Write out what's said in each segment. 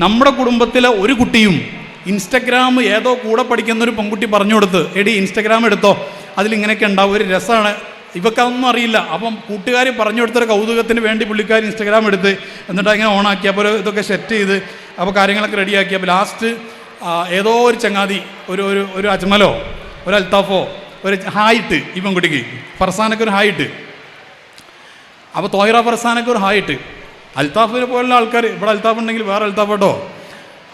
നമ്മുടെ കുടുംബത്തിലെ ഒരു കുട്ടിയും ഇൻസ്റ്റഗ്രാം ഏതോ കൂടെ പഠിക്കുന്ന ഒരു പെൺകുട്ടി പറഞ്ഞു കൊടുത്ത് എടി ഇൻസ്റ്റഗ്രാം എടുത്തോ? അതിലിങ്ങനെയൊക്കെ ഉണ്ടാവും. ഒരു രസമാണ് ഇവക്കതൊന്നും അറിയില്ല. അപ്പം കൂട്ടുകാർ പറഞ്ഞു കൊടുത്തൊരു കൗതുകത്തിന് വേണ്ടി പുള്ളിക്കാർ ഇൻസ്റ്റഗ്രാം എടുത്ത് എന്നിട്ട് അങ്ങനെ ഓണാക്കി അപ്പോൾ ഇതൊക്കെ സെറ്റ് ചെയ്ത് അപ്പോൾ കാര്യങ്ങളൊക്കെ റെഡിയാക്കി അപ്പോൾ ലാസ്റ്റ് ഏതോ ഒരു ചങ്ങാതി ഒരു ഒരു ഒരു അജ്മലോ ഒരു അൽത്താഫോ ഒരു ഹായിട്ട് ഈ പെൺകുട്ടിക്ക്. ഫർസാനൊക്കെ ഒരു ഹായിട്ട് അപ്പോൾ തോഹിറ ഫർസാനൊക്കെ ഒരു ഹായിട്ട് അൽത്താഫിനെ പോലുള്ള ആൾക്കാർ ഇവിടെ അൽത്താഫ് ഉണ്ടെങ്കിൽ വേറെ അൽത്താഫ് കേട്ടോ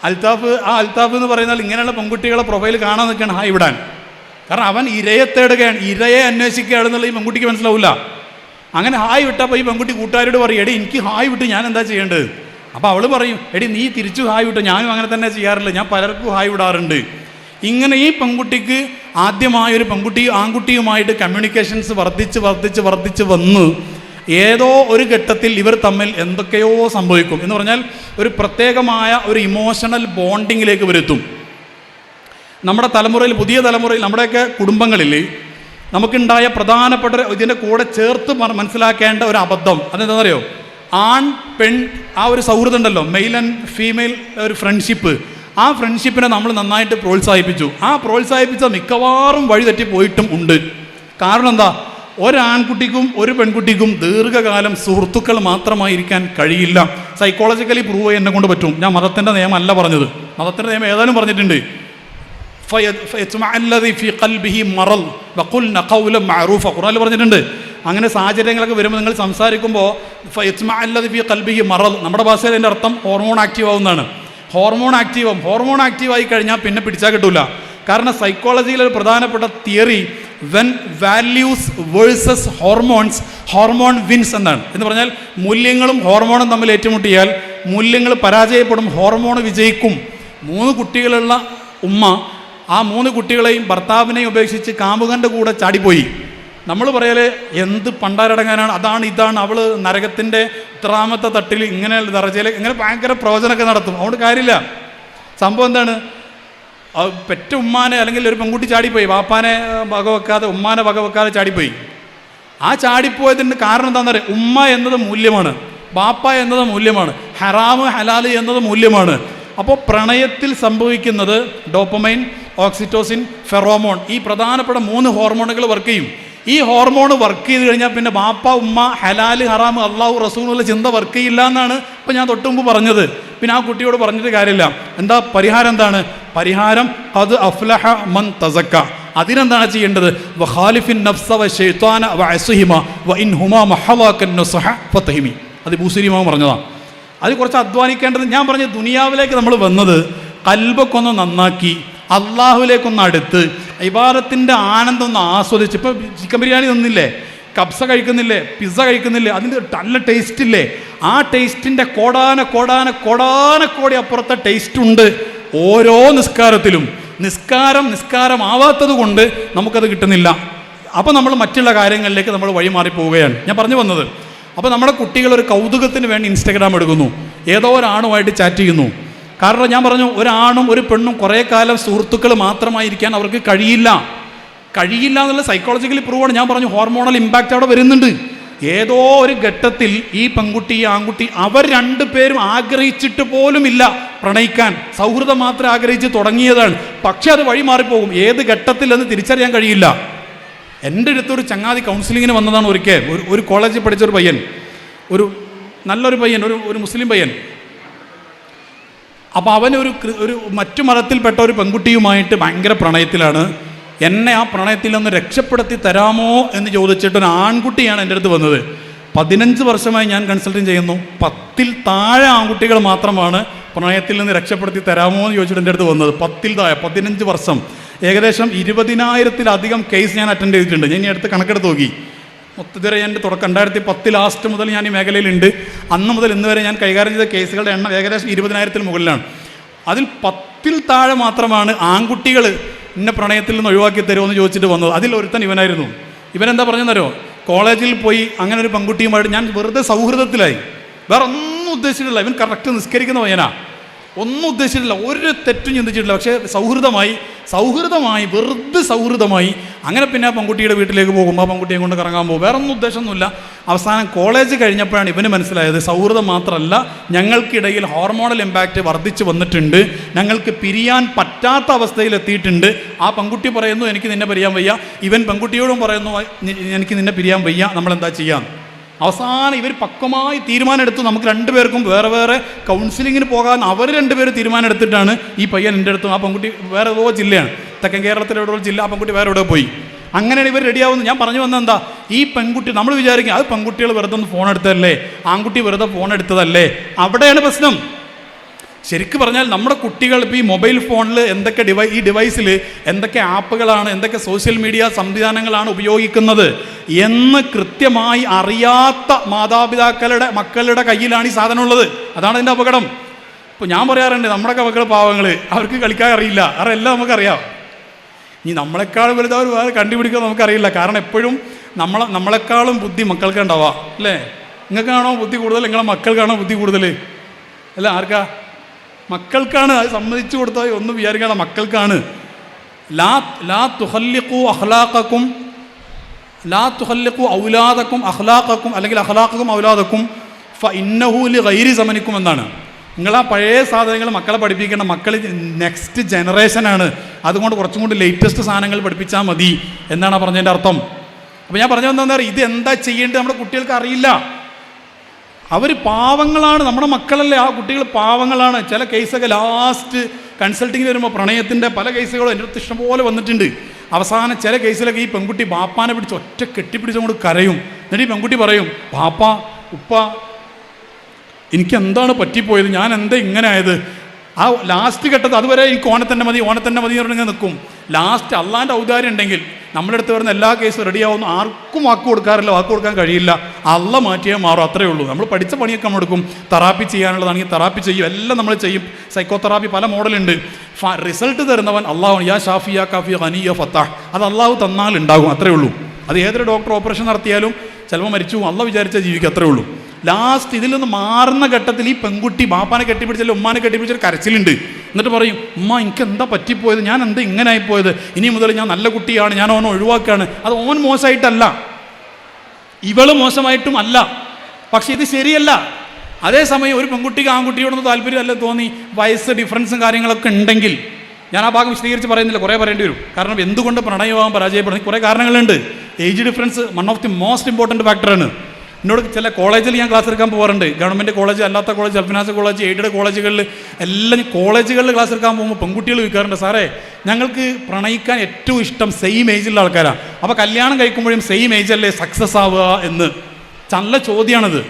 അൽത്താഫ് ആ അൽത്താഫ് എന്ന് പറയുന്നാൽ ഇങ്ങനെയുള്ള പെൺകുട്ടികളെ പ്രൊഫൈൽ കാണാൻ നിൽക്കുകയാണ് ഹായ് ഇവിടാൻ. കാരണം അവൻ ഇരയെ തേടുകയാണ് ഇരയെ അന്വേഷിക്കുകയാണെന്നുള്ള ഈ പെൺകുട്ടിക്ക് മനസ്സിലാവില്ല അങ്ങനെ ഹായ് വിട്ടപ്പോൾ ഈ പെൺകുട്ടി കൂട്ടുകാരോട് പറയും എടി എനിക്ക് ഹായ് വിട്ട് ഞാൻ എന്താ ചെയ്യേണ്ടത്? അപ്പോൾ അവൾ പറയും എടി നീ തിരിച്ചു ഹായ് വിട്ടു ഞാനും അങ്ങനെ തന്നെ ചെയ്യാറില്ല ഞാൻ പലർക്കും ഹായ് വിടാറുണ്ട്. ഇങ്ങനെ ഈ പെൺകുട്ടിക്ക് ആദ്യമായൊരു പെൺകുട്ടി ആൺകുട്ടിയുമായിട്ട് കമ്മ്യൂണിക്കേഷൻസ് വർദ്ധിച്ച് വർദ്ധിച്ച് വർദ്ധിച്ച് വന്ന് ഏതോ ഒരു ഘട്ടത്തിൽ ഇവർ തമ്മിൽ എന്തൊക്കെയോ സംഭവിക്കും. എന്ന് പറഞ്ഞാൽ ഒരു പ്രത്യേകമായ ഒരു ഇമോഷണൽ ബോണ്ടിങ്ങിലേക്ക് വരുത്തും നമ്മുടെ തലമുറയിൽ പുതിയ തലമുറയിൽ നമ്മുടെയൊക്കെ കുടുംബങ്ങളിൽ നമുക്കുണ്ടായ പ്രധാനപ്പെട്ട ഇതിന്റെ കൂടെ ചേർത്ത് മനസ്സിലാക്കേണ്ട ഒരു അബദ്ധം. അതെന്താണെന്നറിയോ? ആൺ പെൺ ആ ഒരു സൗഹൃദം ഉണ്ടല്ലോ. മെയിൽ ആൻഡ് ഫീമെയിൽ ഒരു ഫ്രണ്ട്ഷിപ്പ് ആ ഫ്രണ്ട്ഷിപ്പിനെ നമ്മൾ നന്നായിട്ട് പ്രോത്സാഹിപ്പിച്ചു. ആ പ്രോത്സാഹിപ്പിച്ച മിക്കവാറും വഴി തെറ്റി പോയിട്ടും ഉണ്ട്. കാരണം എന്താ? ഒരാൺകുട്ടിക്കും ഒരു പെൺകുട്ടിക്കും ദീർഘകാലം സുഹൃത്തുക്കൾ മാത്രമായിരിക്കാൻ കഴിയില്ല. സൈക്കോളജിക്കലി പ്രൂവ് എന്നെ കൊണ്ട് പറ്റും. ഞാൻ മതത്തിന്റെ നിയമമല്ല പറഞ്ഞത്. മതത്തിന്റെ നിയമം ഏതായാലും പറഞ്ഞിട്ടുണ്ട്. പറഞ്ഞിട്ടുണ്ട്. അങ്ങനെ സാഹചര്യങ്ങളൊക്കെ വരുമ്പോൾ നിങ്ങൾ സംസാരിക്കുമ്പോൾ ഖൽബിഹി മറൽ. നമ്മുടെ ഭാഷയിൽ അതിന്റെ അർത്ഥം ഹോർമോൺ ആക്റ്റീവ് ആവുന്നതാണ്. Hormone active. ആവും ഹോർമോൺ ആക്റ്റീവ് ആയി കഴിഞ്ഞാൽ പിന്നെ പിടിച്ചാൽ കിട്ടൂല. കാരണം സൈക്കോളജിയിലെ ഒരു പ്രധാനപ്പെട്ട theory when values versus hormones hormone wins എന്നാണ്. എന്ന് പറഞ്ഞാൽ മൂല്യങ്ങളും ഹോർമോണും തമ്മിൽ ഏറ്റുമുട്ടിയാൽ മൂല്യങ്ങൾ പരാജയപ്പെടും ഹോർമോൺ വിജയിക്കും. മൂന്ന് കുട്ടികളുള്ള ഉമ്മ ആ മൂന്ന് കുട്ടികളെയും ഭർത്താവിനെയും ഉപേക്ഷിച്ച് കാമുകന്റെ കൂടെ ചാടിപ്പോയി. നമ്മൾ പറയൽ എന്ത് പണ്ടാരടങ്ങാനാണ് അതാണ് ഇതാണ് അവൾ നരകത്തിന്റെ ഇത്രാമത്തെ തട്ടിൽ ഇങ്ങനെ ദർജയിൽ ഇങ്ങനെ ഭയങ്കര പ്രവചനമൊക്കെ നടത്തും. അതുകൊണ്ട് കാര്യമില്ല. സംഭവം എന്താണ്? പെറ്റ ഉമ്മാനെ അല്ലെങ്കിൽ ഒരു പെൺകുട്ടി ചാടിപ്പോയി വാപ്പാനെ വകവെക്കാതെ ഉമ്മാനെ വകവെക്കാതെ ചാടിപ്പോയി. ആ ചാടിപ്പോയതിന്റെ കാരണം എന്താണെന്ന് പറയുക ഉമ്മ എന്നത് മൂല്യമാണ് ബാപ്പ എന്നത് മൂല്യമാണ് ഹറാമ് ഹലാൽ എന്നത് മൂല്യമാണ്. അപ്പോൾ പ്രണയത്തിൽ സംഭവിക്കുന്നത് ഡോപ്പമൈൻ ഓക്സിറ്റോസിൻ ഫെറോമോൺ ഈ പ്രധാനപ്പെട്ട മൂന്ന് ഹോർമോണുകൾ വർക്ക് ചെയ്യും. ഈ ഹോർമോൺ വർക്ക് ചെയ്ത് കഴിഞ്ഞാൽ പിന്നെ ബാപ്പ ഉമ്മ ഹലാൽ ഹറാമ് അള്ളാഹു റസൂലുള്ള ചിന്ത വർക്ക് ചെയ്യില്ല എന്നാണ് ഇപ്പം ഞാൻ തൊട്ടുമുമ്പ് പറഞ്ഞത്. പിന്നെ ആ കുട്ടിയോട് പറഞ്ഞിട്ട് കാര്യമില്ല. എന്താ പരിഹാരം എന്താണ്? പരിഹാരം അത് അഫ്ലഹ മൻ തസക്ക. അതിനെന്താണ് ചെയ്യേണ്ടത്? വഖാലിഫിൻ നഫ്സ അത് ബൂസരിമാവ് പറഞ്ഞതാണ് അത് കുറച്ച് അധ്വാനിക്കേണ്ടത് ഞാൻ പറഞ്ഞ ദുനിയാവിലേക്ക് നമ്മൾ വന്നത് കൽബക്കൊന്ന് നന്നാക്കി അള്ളാഹുലേക്കൊന്ന് അടുത്ത് ഇബാദത്തിന്റെ ആനന്ദം ഒന്ന് ആസ്വദിച്ച്. ഇപ്പോൾ ചിക്കൻ ബിരിയാണി തന്നില്ലേ? കബ്സ കഴിക്കുന്നില്ലേ പിസ്സ കഴിക്കുന്നില്ലേ അതിന്റെ നല്ല ടേസ്റ്റ് ഇല്ലേ? ആ ടേസ്റ്റിന്റെ കോടാന കോടാന കോടാന കോടി അപ്പുറത്തെ ടേസ്റ്റ് ഉണ്ട് ഓരോ നിസ്കാരത്തിലും. നിസ്കാരം നിസ്കാരമാവാത്തത് കൊണ്ട് നമുക്കത് കിട്ടുന്നില്ല. അപ്പോൾ നമ്മൾ മറ്റുള്ള കാര്യങ്ങളിലേക്ക് നമ്മൾ വഴിമാറി പോവുകയാണ്. ഞാൻ പറഞ്ഞു വന്നത് അപ്പോൾ നമ്മുടെ കുട്ടികൾ ഒരു കൗതുകത്തിന് വേണ്ടി ഇൻസ്റ്റാഗ്രാം എടുക്കുന്നു. ഏതോ ഒരാണുമായിട്ട് ചാറ്റ് ചെയ്യുന്നു. കാരണം ഞാൻ പറഞ്ഞു ഒരാണും ഒരു പെണ്ണും കുറേ കാലം സുഹൃത്തുക്കൾ മാത്രമായിരിക്കാൻ അവർക്ക് കഴിയില്ല. കഴിയില്ല എന്നുള്ള സൈക്കോളജിക്കലി പ്രൂവാണ് ഞാൻ പറഞ്ഞു ഹോർമോണൽ ഇമ്പാക്റ്റ് അവിടെ വരുന്നുണ്ട്. ഏതോ ഒരു ഘട്ടത്തിൽ ഈ പെൺകുട്ടി ആൺകുട്ടി അവർ രണ്ടു പേരും ആഗ്രഹിച്ചിട്ട് പോലുമില്ല പ്രണയിക്കാൻ. സൗഹൃദം മാത്രം ആഗ്രഹിച്ച് തുടങ്ങിയതാണ്. പക്ഷെ അത് വഴി മാറിപ്പോകും. ഏത് ഘട്ടത്തിൽ എന്ന് തിരിച്ചറിയാൻ കഴിയില്ല. എന്റെ അടുത്തൊരു ചങ്ങാതി കൗൺസിലിങ്ങിന് വന്നതാണ് ഒരിക്കൽ. ഒരു ഒരു കോളേജിൽ പഠിച്ചൊരു പയ്യൻ. ഒരു നല്ലൊരു പയ്യൻ ഒരു ഒരു മുസ്ലിം പയ്യൻ. അപ്പോൾ അവൻ ഒരു ഒരു മറ്റു മതത്തിൽപ്പെട്ട ഒരു പെൺകുട്ടിയുമായിട്ട് ഭയങ്കര പ്രണയത്തിലാണ്. എന്നെ ആ പ്രണയത്തിൽ ഒന്ന് രക്ഷപ്പെടുത്തി തരാമോ എന്ന് ചോദിച്ചിട്ട് ഒരു ആൺകുട്ടിയാണ് എന്റെ അടുത്ത് വന്നത്. പതിനഞ്ച് വർഷമായി ഞാൻ കൺസൾട്ടിങ് ചെയ്യുന്നു. പത്തിൽ താഴെ ആൺകുട്ടികൾ മാത്രമാണ് പ്രണയത്തിൽ നിന്ന് രക്ഷപ്പെടുത്തി തരാമോ എന്ന് ചോദിച്ചിട്ട് എന്റെ അടുത്ത് വന്നത്. പത്തിൽ താഴെ പതിനഞ്ച് വർഷം. ഏകദേശം ഇരുപതിനായിരത്തിലധികം കേസ് ഞാൻ അറ്റൻഡ് ചെയ്തിട്ടുണ്ട്. ഞാൻ ഈ അടുത്ത് കണക്കെടുത്ത് നോക്കി. മൊത്തത്തിൽ എന്റെ തുടക്കം രണ്ടായിരത്തി പത്ത് ലാസ്റ്റ് മുതൽ ഞാൻ ഈ മേഖലയിലുണ്ട്. അന്ന് മുതൽ ഇന്ന് വരെ ഞാൻ കൈകാര്യം ചെയ്ത കേസുകളുടെ എണ്ണം ഏകദേശം ഇരുപതിനായിരത്തിന് മുകളിലാണ്. അതിൽ പത്തിൽ താഴെ മാത്രമാണ് ആൺകുട്ടികൾ ഇന്ന പ്രണയത്തിൽ നിന്ന് ഒഴിവാക്കി തരുമോ എന്ന് ചോദിച്ചിട്ട് വന്നത്. അതിൽ ഒരുത്തൻ ഇവനായിരുന്നു. ഇവനെന്താ പറഞ്ഞെന്നറിയോ കോളേജിൽ പോയി അങ്ങനെ ഒരു പെൺകുട്ടിയുമായിട്ട് ഞാൻ വെറുതെ സൗഹൃദത്തിലായി. വേറെ ഒന്നും ഉദ്ദേശിച്ചിട്ടില്ല. ഇവൻ കറക്റ്റ് നിസ്കരിക്കുന്ന പയ്യനാ. ഒന്നും ഉദ്ദേശിച്ചിട്ടില്ല. ഒരു തെറ്റും ചിന്തിച്ചിട്ടില്ല. പക്ഷേ സൗഹൃദമായി സൗഹൃദമായി വെറുതെ സൗഹൃദമായി അങ്ങനെ പിന്നെ ആ പെൺകുട്ടിയുടെ വീട്ടിലേക്ക് പോകുമ്പോൾ ആ പെൺകുട്ടിയെ കൊണ്ട് കറങ്ങാൻ പോകും. വേറെ ഒന്നും ഉദ്ദേശമൊന്നുമില്ല. അവസാനം കോളേജ് കഴിഞ്ഞപ്പോഴാണ് ഇവന് മനസ്സിലായത് സൗഹൃദം മാത്രമല്ല ഞങ്ങൾക്കിടയിൽ ഹോർമോണൽ ഇമ്പാക്റ്റ് വർദ്ധിച്ചു വന്നിട്ടുണ്ട്. ഞങ്ങൾക്ക് പിരിയാൻ പറ്റാത്ത അവസ്ഥയിൽ എത്തിയിട്ടുണ്ട്. ആ പെൺകുട്ടി പറയുന്നു എനിക്ക് നിന്നെ പിരിയാൻ വയ്യ. ഇവൻ പെൺകുട്ടിയോടും പറയുന്നു എനിക്ക് നിന്നെ പിരിയാൻ വയ്യ. നമ്മൾ എന്താ ചെയ്യാം? അവസാനം ഇവർ പക്വമായി തീരുമാനമെടുത്ത്. നമുക്ക് രണ്ടുപേർക്കും വേറെ വേറെ കൗൺസിലിങ്ങിന് പോകാൻ അവർ രണ്ടുപേരും തീരുമാനമെടുത്തിട്ടാണ് ഈ പയ്യൻ എന്റെ അടുത്തും ആ പെൺകുട്ടി വേറെ ഏതോ ജില്ലയാണ്. തെക്കൻ കേരളത്തിലെ എവിടെ ജില്ല ആ പെൺകുട്ടി വേറെ എവിടെ പോയി. അങ്ങനെയാണ് ഇവർ റെഡിയാവുന്നത് ഞാൻ പറഞ്ഞു വന്നത് എന്താ? ഈ പെൺകുട്ടി നമ്മൾ വിചാരിക്കും അത് പെൺകുട്ടികൾ വെറുതെ ഒന്ന് ഫോൺ എടുത്തതല്ലേ? ആൺകുട്ടി വെറുതെ ഫോൺ എടുത്തതല്ലേ? അവിടെയാണ് പ്രശ്നം. ശരിക്കും പറഞ്ഞാൽ നമ്മുടെ കുട്ടികൾ ഇപ്പോൾ ഈ മൊബൈൽ ഫോണിൽ എന്തൊക്കെ ഡിവൈ ഈ ഡിവൈസിൽ എന്തൊക്കെ ആപ്പുകളാണ് എന്തൊക്കെ സോഷ്യൽ മീഡിയ സംവിധാനങ്ങളാണ് ഉപയോഗിക്കുന്നത് എന്ന് കൃത്യമായി അറിയാത്ത മാതാപിതാക്കളുടെ മക്കളുടെ കയ്യിലാണ് ഈ സാധനം ഉള്ളത് അതാണ് അതിന്റെ അപകടം. ഇപ്പോൾ ഞാൻ പറയാറുണ്ട് നമ്മുടെ മക്കൾ പാവങ്ങൾ അവർക്ക് കളിക്കാൻ അറിയില്ല. അവരെല്ലാം നമുക്കറിയാം. ഇനി നമ്മളെക്കാൾ വലുത് വേറെ കണ്ടുപിടിക്കാൻ നമുക്കറിയില്ല. കാരണം എപ്പോഴും നമ്മളെ നമ്മളെക്കാളും ബുദ്ധി മക്കൾക്ക് ഉണ്ടാവുക അല്ലേ? നിങ്ങൾക്കാണോ ബുദ്ധി കൂടുതൽ? നിങ്ങളെ മക്കൾക്കാണോ ബുദ്ധി കൂടുതൽ? അല്ല ആർക്കാ? മക്കൾക്കാണ് അത് സമ്മതിച്ചു കൊടുത്താൽ ഒന്നും വിചാരിക്കാതെ മക്കൾക്കാണ്. ലാ ലാ തുഹല്ലിഖു അഹ്ലാഖക്കും ലാ തുഹല്ലിഖു ഔലാദക്കും അഹ്ലാഖക്കും അല്ലെങ്കിൽ അഹ്ലാഖക്കും ഔലാദക്കും ഫ ഇന്നഹൂലി ഗൈരി സമനിക്കും എന്നാണ്. നിങ്ങൾ ആ പഴയ സാധനങ്ങൾ മക്കളെ പഠിപ്പിക്കേണ്ട മക്കൾ നെക്സ്റ്റ് ജനറേഷനാണ് അതുകൊണ്ട് കുറച്ചും കൂടി ലേറ്റസ്റ്റ് സാധനങ്ങൾ പഠിപ്പിച്ചാൽ മതി എന്നാണ് പറഞ്ഞതിന്റെ അർത്ഥം. അപ്പോൾ ഞാൻ പറഞ്ഞു പറയുക ഇത് എന്താ ചെയ്യേണ്ടത്? നമ്മുടെ കുട്ടികൾക്ക് അറിയില്ല. അവർ പാവങ്ങളാണ്. നമ്മുടെ മക്കളല്ലേ ആ കുട്ടികൾ പാവങ്ങളാണ്. ചില കേസൊക്കെ ലാസ്റ്റ് കൺസൾട്ടിങ്ങിന് വരുമ്പോൾ പ്രണയത്തിന്റെ പല കേസുകളും എന്റെ അടുത്ത് ഇഷ്ടംപോലെ വന്നിട്ടുണ്ട്. അവസാനം ചില കേസിലൊക്കെ ഈ പെൺകുട്ടി ബാപ്പാനെ പിടിച്ച് ഒറ്റ കെട്ടിപ്പിടിച്ചുകൊണ്ട് കരയും. എന്നിട്ട് ഈ പെൺകുട്ടി പറയും ബാപ്പ ഉപ്പ എനിക്ക് എന്താണ് പറ്റിപ്പോയത്? ഞാൻ എന്താ ഇങ്ങനെ ആയത്? ആ ലാസ്റ്റ് ഘട്ടത്ത് അതുവരെ എനിക്ക് ഓണത്തന്നെ മതി ഓണത്തന്നെ മതി എന്ന് പറഞ്ഞ് നിൽക്കും. ലാസ്റ്റ് അള്ളാന്റെ ഔദാര്യം ഉണ്ടെങ്കിൽ നമ്മുടെ അടുത്ത് വരുന്ന എല്ലാ കേസും റെഡിയാവുന്നു ആർക്കും വാക്ക് കൊടുക്കാറില്ല വാക്ക് കൊടുക്കാൻ കഴിയില്ല. അള്ള മാറ്റിയേ മാറും അത്രേ ഉള്ളൂ. നമ്മൾ പഠിച്ച പണിയൊക്കെ നമ്മൾ എടുക്കും. തെറാപ്പി ചെയ്യാനുള്ളതാണെങ്കിൽ തെറാപ്പി ചെയ്യും എല്ലാം നമ്മൾ ചെയ്യും. സൈക്കോ തെറാപ്പി പല മോഡലുണ്ട് റിസൾട്ട് തരുന്നവൻ അള്ളാഹു യാ ഷാഫി യാ കാഫി ഹനി അത് അള്ളാഹു തന്നാൽ ഉണ്ടാകും അത്രേ ഉള്ളൂ. അത് ഏതൊരു ഡോക്ടർ ഓപ്പറേഷൻ നടത്തിയാലും ചിലപ്പോൾ മരിച്ചു. അള്ള വിചാരിച്ച ജീവിക്കും അത്രേ ഉള്ളൂ. ലാസ്റ്റ് ഇതിൽ നിന്ന് മാറുന്ന ഘട്ടത്തിൽ ഈ പെൺകുട്ടി ബാപ്പാനെ കെട്ടിപ്പിടിച്ചാലും ഉമ്മാനെ കെട്ടിപ്പിടിച്ചൊരു കരച്ചിലുണ്ട്. എന്നിട്ട് പറയും ഉമ്മ എനിക്ക് എന്താ പറ്റിപ്പോയത്? ഞാൻ എന്താ ഇങ്ങനെ ആയിപ്പോയത്? ഇനി മുതൽ ഞാൻ നല്ല കുട്ടിയാണ് ഞാൻ ഓനെ ഒഴിവാക്കുകയാണ്. അത് ഓൻ മോശമായിട്ടല്ല. ഇവൾ മോശമായിട്ടും അല്ല. പക്ഷെ ഇത് ശരിയല്ല. അതേസമയം ഒരു പെൺകുട്ടിക്ക് ആൺകുട്ടിയോടൊന്ന് താല്പര്യമല്ല തോന്നി. വയസ്സ് ഡിഫറൻസും കാര്യങ്ങളൊക്കെ ഉണ്ടെങ്കിൽ. ഞാൻ ആ ഭാഗം വിശദീകരിച്ച് പറയുന്നില്ല കുറേ പറയേണ്ടി വരും. കാരണം എന്തുകൊണ്ട് പ്രണയമാകാൻ പരാജയപ്പെടുന്നത് കുറേ കാരണങ്ങളുണ്ട്. Age difference one of the most important ഫാക്ടറാണ് എന്നോട് ചില കോളേജിൽ ഞാൻ ക്ലാസ് എടുക്കാൻ പോകാറുണ്ട് ഗവൺമെന്റ് കോളേജ് അല്ലാത്ത കോളേജ് അൽഫിനാസ് കോളേജ് എയ്ഡഡ് കോളേജുകളിൽ എല്ലാം കോളേജുകളിൽ ക്ലാസ് എടുക്കാൻ പോകുമ്പോൾ പെൺകുട്ടികൾ ചോദിക്കാറുണ്ട് സാറേ ഞങ്ങൾക്ക് പ്രണയിക്കാൻ ഏറ്റവും ഇഷ്ടം സെയിം ഏജിലുള്ള ആൾക്കാരാണ് അപ്പോൾ കല്യാണം കഴിക്കുമ്പോഴും സെയിം ഏജല്ലേ സക്സസ് ആവുക എന്ന്? നല്ല ചോദ്യമാണത്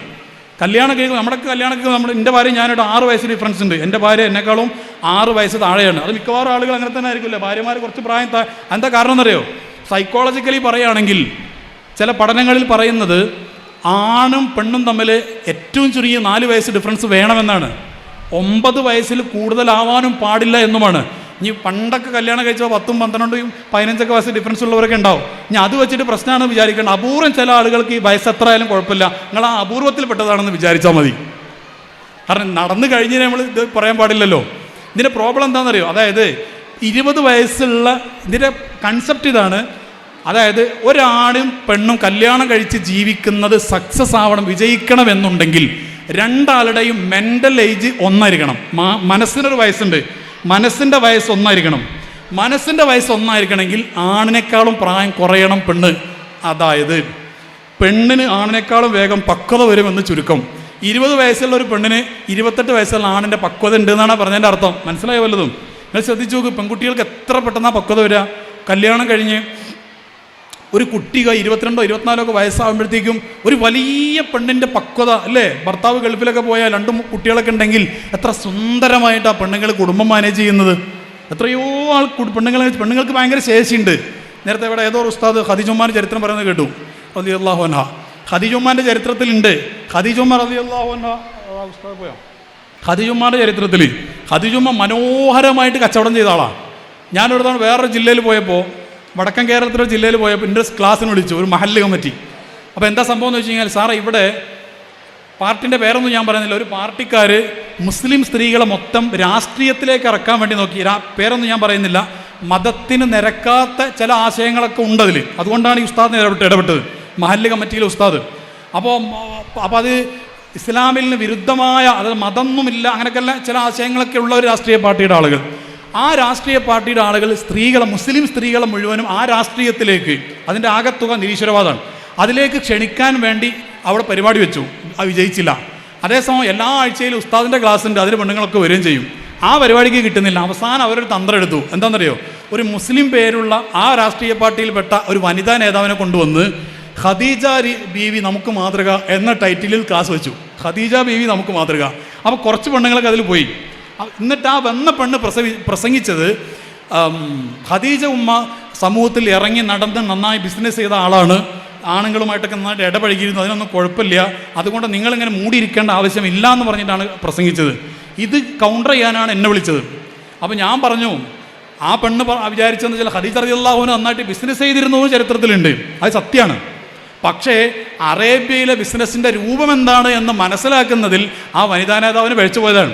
കല്യാണം കഴിക്കുമ്പോൾ നമ്മുടെ കല്യാണം കഴിക്കുമ്പോൾ നമ്മൾ എന്റെ ഭാര്യ ഞാനൊരു ആറ് വയസ്സ് ഡിഫറൻസ് ഉണ്ട്. എന്റെ ഭാര്യ എന്നെക്കാളും ആറ് വയസ്സ് താഴെയാണ്. അത് മിക്കവാറും ആളുകൾ അങ്ങനെ തന്നെ ആയിരിക്കില്ല. ഭാര്യമാർ കുറച്ച് പ്രായം എന്താ കാരണം എന്നറിയോ സൈക്കോളജിക്കലി പറയുകയാണെങ്കിൽ ചില പഠനങ്ങളിൽ പറയുന്നത് ആണും പെണ്ണും തമ്മിൽ ഏറ്റവും ചുരുങ്ങിയ നാല് വയസ്സ് ഡിഫറൻസ് വേണമെന്നാണ്. ഒമ്പത് വയസ്സിൽ കൂടുതലാവാനും പാടില്ല എന്നുമാണ്. ഇനി പണ്ടൊക്കെ കല്യാണം കഴിച്ചാൽ പത്തും പന്ത്രണ്ടും പതിനഞ്ചൊക്കെ വയസ്സ് ഡിഫറൻസ് ഉള്ളവരൊക്കെ ഉണ്ടാവും. ഇനി അത് വെച്ചിട്ട് പ്രശ്നമാണ് വിചാരിക്കേണ്ട. അപൂർവം ചില ആളുകൾക്ക് ഈ വയസ്സ് എത്ര ആയാലും കുഴപ്പമില്ല. നിങ്ങൾ ആ അപൂർവത്തിൽപ്പെട്ടതാണെന്ന് വിചാരിച്ചാൽ മതി. കാരണം നടന്നു കഴിഞ്ഞാൽ നമ്മൾ ഇത് പറയാൻ പാടില്ലല്ലോ. ഇതിന്റെ പ്രോബ്ലം എന്താണെന്നറിയോ? അതായത് ഇരുപത് വയസ്സുള്ള ഇതിന്റെ കൺസെപ്റ്റ് ഇതാണ് അതായത് ഒരാണും പെണ്ണും കല്യാണം കഴിച്ച് ജീവിക്കുന്നത് സക്സസ് ആവണം വിജയിക്കണമെന്നുണ്ടെങ്കിൽ രണ്ടാളുടെയും മെന്റൽ ഏജ് ഒന്നായിരിക്കണം. മനസ്സിനൊരു വയസ്സുണ്ട്. മനസ്സിന്റെ വയസ്സ് ഒന്നായിരിക്കണം. മനസ്സിന്റെ വയസ്സ് ഒന്നായിരിക്കണമെങ്കിൽ ആണിനേക്കാളും പ്രായം കുറയണം പെണ്ണ്. അതായത് പെണ്ണിന് ആണിനേക്കാളും വേഗം പക്വത വരുമെന്ന് ചുരുക്കം. ഇരുപത് വയസ്സുള്ള ഒരു പെണ്ണിന് ഇരുപത്തെട്ട് വയസ്സുള്ള ആണിന്റെ പക്വത ഉണ്ട് എന്നാണ് പറഞ്ഞതിന്റെ അർത്ഥം. മനസ്സിലായ വല്ലതും? നിങ്ങൾ ശ്രദ്ധിച്ചു നോക്ക് പെൺകുട്ടികൾക്ക് എത്ര പെട്ടെന്നാണ് പക്വത വരിക കല്യാണം കഴിഞ്ഞ് ഒരു കുട്ടിക ഇരുപത്തിരണ്ടോ ഇരുപത്തിനാലോ ഒക്കെ വയസ്സാകുമ്പോഴത്തേക്കും ഒരു വലിയ പെണ്ണിന്റെ പക്വത അല്ലേ? ഭർത്താവ് ഗൾഫിലൊക്കെ പോയാൽ രണ്ടും കുട്ടികളൊക്കെ ഉണ്ടെങ്കിൽ എത്ര സുന്ദരമായിട്ട് ആ പെണ്ണുങ്ങൾ കുടുംബം മാനേജ് ചെയ്യുന്നത്. എത്രയോ ആൾ പെണ്ണുങ്ങളെ പെണ്ണുങ്ങൾക്ക് ഭയങ്കര ശേഷിയുണ്ട്. നേരത്തെ ഇവിടെ ഏതോ ഉസ്താദ് ഖദീജുമാന്റെ ചരിത്രം പറയുന്നത് കേട്ടു റതി അള്ളാഹു അൻഹ. ഖദീജുമാന്റെ ചരിത്രത്തിലുണ്ട് ഖദീജുമ്മ റതി അള്ളാഹു അൻഹ ഉസ്താദ് പോയോ? ഖദീജുമ്മാന്റെ ചരിത്രത്തിൽ ഖദീജുമ്മ മനോഹരമായിട്ട് കച്ചവടം ചെയ്ത ആളാണ് ഞാനൊരു തവണ വേറൊരു ജില്ലയിൽ പോയപ്പോൾ വടക്കൻ കേരളത്തിലെ ജില്ലയിൽ പോയപ്പോൾ എന്റെ ക്ലാസ്സിന് വിളിച്ചു ഒരു മഹല്ല് കമ്മിറ്റി. അപ്പോൾ എന്താ സംഭവം എന്ന് വെച്ച് കഴിഞ്ഞാൽ സാറേ ഇവിടെ പാർട്ടിന്റെ പേരൊന്നും ഞാൻ പറയുന്നില്ല. ഒരു പാർട്ടിക്കാർ മുസ്ലിം സ്ത്രീകളെ മൊത്തം രാഷ്ട്രീയത്തിലേക്ക് ഇറക്കാൻ വേണ്ടി നോക്കി. പേരൊന്നും ഞാൻ പറയുന്നില്ല. മതത്തിന് നിരക്കാത്ത ചില ആശയങ്ങളൊക്കെ ഉണ്ടതിൽ അതുകൊണ്ടാണ് ഈ ഉസ്താദിന് ഇടപെട്ട് ഇടപെട്ടത്. മഹല്ല് കമ്മിറ്റിയിലെ ഉസ്താദ്. അപ്പോൾ അപ്പോൾ അത് ഇസ്ലാമിന് വിരുദ്ധമായ അതായത് മതമൊന്നുമില്ല അങ്ങനെയൊക്കെയുള്ള ചില ആശയങ്ങളൊക്കെ ഉള്ള ഒരു രാഷ്ട്രീയ പാർട്ടിയുടെ ആളുകൾ. ആ രാഷ്ട്രീയ പാർട്ടിയുടെ ആളുകൾ സ്ത്രീകളെ മുസ്ലിം സ്ത്രീകളെ മുഴുവനും ആ രാഷ്ട്രീയത്തിലേക്ക് അതിന്റെ ആകത്തുക നിരീശ്വരവാദമാണ്. അതിലേക്ക് ക്ഷണിക്കാൻ വേണ്ടി അവിടെ പരിപാടി വെച്ചു. ആ വിജയിച്ചില്ല. അതേസമയം എല്ലാ ആഴ്ചയിലും ഉസ്താദിന്റെ ക്ലാസ് ഉണ്ട് അതിന് പെണ്ണുങ്ങളൊക്കെ വരികയും ചെയ്യും. ആ പരിപാടിക്ക് കിട്ടുന്നില്ല. അവസാനം അവരൊരു തന്ത്രം എടുത്തു എന്താണെന്നറിയോ? ഒരു മുസ്ലിം പേരുള്ള ആ രാഷ്ട്രീയ പാർട്ടിയിൽപ്പെട്ട ഒരു വനിതാ നേതാവിനെ കൊണ്ടുവന്ന് ഖദീജ ബീവി നമുക്ക് മാതൃക എന്ന ടൈറ്റിലിൽ ക്ലാസ് വെച്ചു. ഖദീജ ബീവി നമുക്ക് മാതൃക. അപ്പോൾ കുറച്ച് പെണ്ണുങ്ങളൊക്കെ അതിൽ പോയി. എന്നിട്ട് ആ വന്ന പെണ്ണ് പ്രസവി പ്രസംഗിച്ചത് ഖദീജ ഉമ്മ സമൂഹത്തിൽ ഇറങ്ങി നടന്ന് നന്നായി ബിസിനസ് ചെയ്ത ആളാണ്. ആണുങ്ങളുമായിട്ടൊക്കെ നന്നായിട്ട് ഇടപഴകിയിരുന്നു അതിനൊന്നും കുഴപ്പമില്ല. അതുകൊണ്ട് നിങ്ങളിങ്ങനെ മൂടിയിരിക്കേണ്ട ആവശ്യമില്ല എന്ന് പറഞ്ഞിട്ടാണ് പ്രസംഗിച്ചത്. ഇത് കൗണ്ടർ ചെയ്യാനാണ് എന്നെ വിളിച്ചത്. അപ്പോൾ ഞാൻ പറഞ്ഞു ആ പെണ്ണ് വിചാരിച്ചെന്ന് വെച്ചാൽ ഹദീജ റളിയല്ലാഹുവിന് നന്നായിട്ട് ബിസിനസ് ചെയ്തിരുന്നു ചരിത്രത്തിലുണ്ട്. അത് സത്യമാണ് പക്ഷേ അറേബ്യയിലെ ബിസിനസ്സിന്റെ രൂപം എന്താണ് എന്ന് മനസ്സിലാക്കുന്നതിൽ ആ വനിതാ നേതാവിന് പഴിച്ചു പോയതാണ്.